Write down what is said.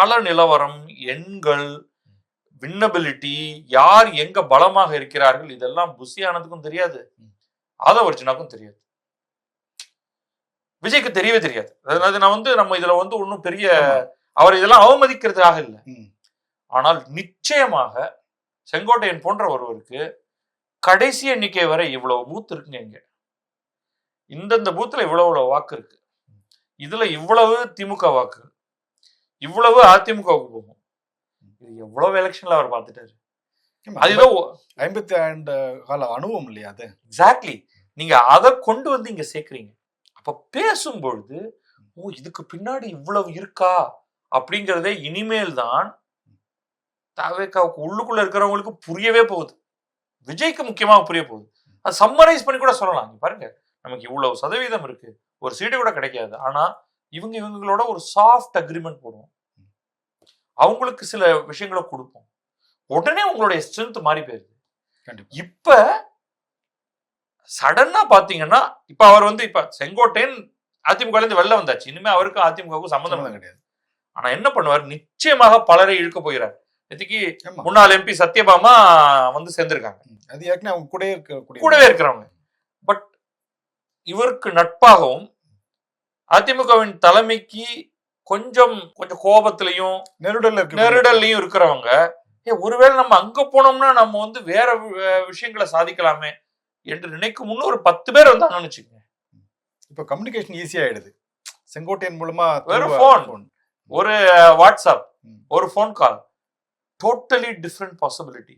கள நிலவரம் எண்கள் வின்னபிலிட்டி யார் எங்க பலமாக இருக்கிறார்கள் இதெல்லாம் புஷி ஆனதுக்கும் தெரியாது. ஆதவ அர்ஜுனாக்கும் தெரியாது. விஜய்க்கு தெரியவே தெரியாது. அதாவது நான் வந்து நம்ம இதுல வந்து ஒன்றும் பெரிய அவர் இதெல்லாம் அவமதிக்கிறதுக்காக இல்லை. ஆனால் நிச்சயமாக செங்கோட்டையன் போன்ற ஒருவருக்கு கடைசி எண்ணிக்கை வரை இவ்வளவு பூத் இருக்குங்க இங்க. இந்தந்த பூத்துல இவ்வளவு இவ்வளவு வாக்கு இருக்கு. இதுல இவ்வளவு திமுக வாக்கு இவ்வளவு அதிமுகவுக்கு போகும். இது எவ்வளவு எலெக்ஷன்ல அவர் பார்த்துட்டாரு. அதுதான் ஐம்பத்தி ஆண்டு கால அனுபவம் இல்லையா அது? எக்ஸாக்ட்லி நீங்க அதை கொண்டு வந்து இங்க சேர்க்கிறீங்க. அப்ப பேசும்பொழுது ஓ இதுக்கு பின்னாடி இவ்வளவு இருக்கா? அப்படிங்கறதே இனிமேல் தான் தவேக்காவுக்கு உள்ளுக்குள்ள இருக்கிறவங்களுக்கு புரியவே போகுது. விஜய்க்கு முக்கியமாக புரிய போகுது. அது சம்மரைஸ் பண்ணி கூட சொல்லலாம். இங்க பாருங்க நமக்கு இவ்வளவு சதவீதம் இருக்கு. ஒரு சீட்டு கூட கிடைக்காது. ஆனா இவங்க இவங்களோட ஒரு சாஃப்ட் அக்ரிமெண்ட் போடுவோம். அவங்களுக்கு சில விஷயங்களை கொடுப்போம். உடனே உங்களுடைய ஸ்ட்ரென்த் மாறி போயிருது. இப்ப சடனா பாத்தீங்கன்னா இப்ப அவர் வந்து இப்ப செங்கோட்டையன் அதிமுக இருந்து வெளில வந்தாச்சு. இனிமே அவருக்கு அதிமுகவுக்கும் சம்மந்தம். கிடையாது. ஆனா என்ன பண்ணுவார்? நிச்சயமாக பலரை இழுக்க போகிறார். ஆமா. முன்னாள் எம்பி சத்யபாமா வந்து சேர்ந்திருக்காங்க. அது ஏற்கனவே அவங்க கூடயே இருக்கக்கூடிய கூடவே இருக்கிறவங்க. பட் இவருக்கு நட்பாகவும் அதிமுகவின் தலைமைக்கு கொஞ்சம் கொஞ்சம் கோபத்திலையும் நெருடல்ல இருக்கு நெருடல்லையும் இருக்கிறவங்க ஏ ஒருவேளை நம்ம அங்க போனோம்னா நம்ம வந்து வேற விஷயங்களை சாதிக்கலாமே? என்று நினைக்கும் முன்னு ஒரு பத்து பேர் வந்தாங்கன்னு வச்சுக்கோங்க. இப்ப கம்யூனிகேஷன் ஈஸியா ஆயிடுது. செங்கோட்டையன் மூலமா வெறும் phone. ஒரு வாட்ஸ்அப். ஒரு phone call totally different possibility